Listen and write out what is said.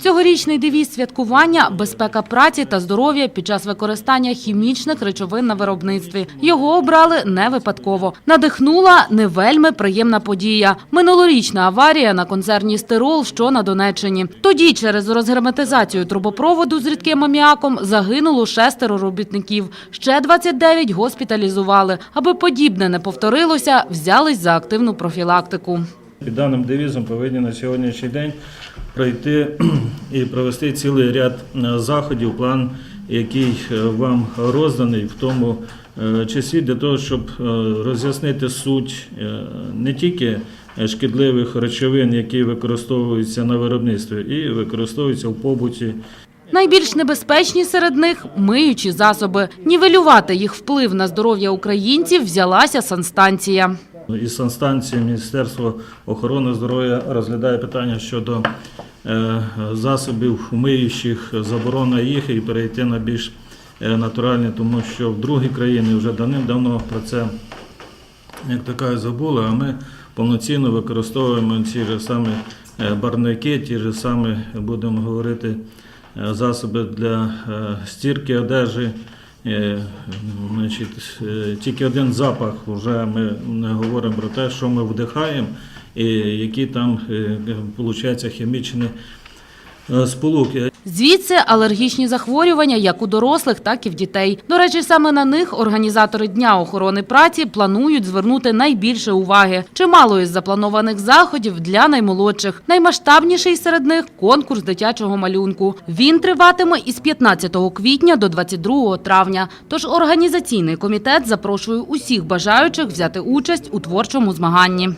Цьогорічний девіз святкування безпека праці та здоров'я під час використання хімічних речовин на виробництві. Його обрали не випадково. Надихнула не вельми приємна подія. Минулорічна аварія на концерні Стирол, що на Донеччині. Тоді через розгерметизацію трубопроводу з рідким аміаком загинуло шестеро робітників. Ще 29 госпіталізували. Аби подібне не повторилося, взялись за активну профілактику. Під даним девізом повинні на сьогоднішній день пройти і провести цілий ряд е, заходів, план, який е, вам розданий в тому е, числі для того, щоб роз'яснити суть не тільки шкідливих речовин, які використовуються на виробництві і використовуються в побуті Найбільш небезпечні серед них – миючі засоби. Нівелювати їх вплив на здоров'я українців взялася санстанція. Із санстанції Міністерство охорони здоров'я розглядає питання щодо е, засобів миючих, заборона їх і перейти на більш е, натуральні, тому що в другі країни вже давним-давно про це, як кажуть, забули, а ми повноцінно використовуємо ці ж самі е, барвники, ті ж самі, будемо говорити, засоби для стірки одежі. Е, Значить, е, тільки один запах вже ми не говоримо про те, що ми вдихаємо і які там виходить хімічні е, сполуки. Звідси алергічні захворювання як у дорослих, так і в дітей. До речі, саме на них організатори Дня охорони праці планують звернути найбільше уваги. Чимало із запланованих заходів для наймолодших. Наймасштабніший серед них – конкурс дитячого малюнку. Він триватиме із 15 квітня до 22 травня. Тож організаційний комітет запрошує усіх бажаючих взяти участь у творчому змаганні.